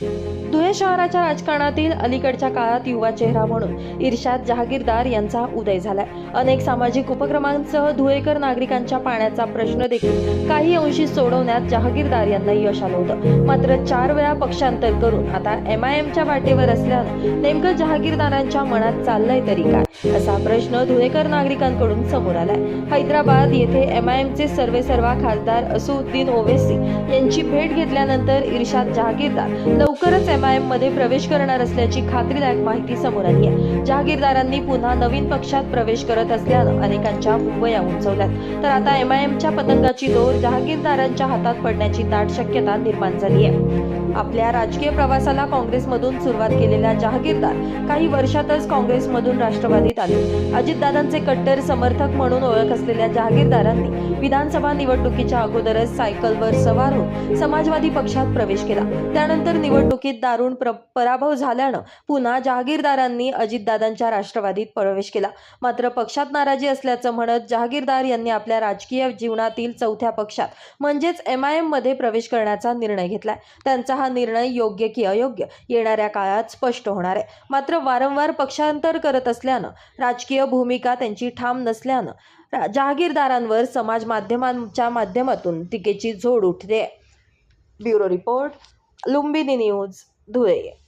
धुळे शहराच्या राजकारणातील अलीकडच्या काळात युवा चेहरा म्हणून इर्शाद जहागीरदार यांचा उदय झालाय. अनेक सामाजिक उपक्रमांसह धुळेकर नागरिकांच्या पाण्याचा प्रश्न देखील काही अंशी सोडवण्यात जहागीरदार यांना यश आलं होतं. मात्र चार वेळा पक्षांतर करून आता एम आय एमच्या वाटेवर असल्यानं नेमकं जहागीरदारांच्या मनात चाललंय तरी काय? असा प्रश्न धुळेकर नागरिकांकडून समोर आलाय. हैदराबाद येथे एम आय एमचे सर्वेसर्वा खासदार असुद्दीन ओवेसी यांची भेट घेतल्यानंतर इर्शाद जहागीरदार लवकरच एम आय एम मध्ये प्रवेश करणार असल्याची खात्रीदायक माहिती समोर आली आहे. जहागीरदारांनी पुन्हा नवीन पक्षात प्रवेश करत असल्यानं अनेकांच्या भुवया उंचवल्यात. तर आता एम आय एमच्या पतंगाची दोर जहागीरदारांच्या हातात पडण्याची दाट शक्यता निर्माण झाली आहे. आपल्या राजकीय प्रवासाला काँग्रेसमधून सुरुवात केलेल्या जहागीरदार काही वर्षातच काँग्रेसमधून राष्ट्रवादीत आले. अजितदादांचे कट्टर समर्थक म्हणून ओळख असलेल्या जहागीरदारांनी विधानसभा निवडणुकीच्या अगोदरच सायकलवर सवार होऊन समाजवादी पक्षात प्रवेश केला. त्यानंतर निवडणुकीत दारुण प्र पराभव झाल्यानं पुन्हा जहागीरदारांनी अजितदादांच्या राष्ट्रवादीत प्रवेश केला. मात्र पक्षात नाराजी असल्याचं म्हणत जहागीरदार यांनी आपल्या राजकीय जीवनातील चौथ्या पक्षात म्हणजेच एम आय एममध्ये प्रवेश करण्याचा निर्णय घेतलाय. त्यांचा हा निर्णय योग्य की अयोग्य येणाऱ्या काळात स्पष्ट होणार आहे. मात्र वारंवार पक्षांतर करत असल्यानं राजकीय भूमिका त्यांची ठाम नसल्यानं जहागीरदारांवर समाज माध्यमांच्या माध्यमातून टीकेची झोड उठते. Bureau report Lumbini news Dhule.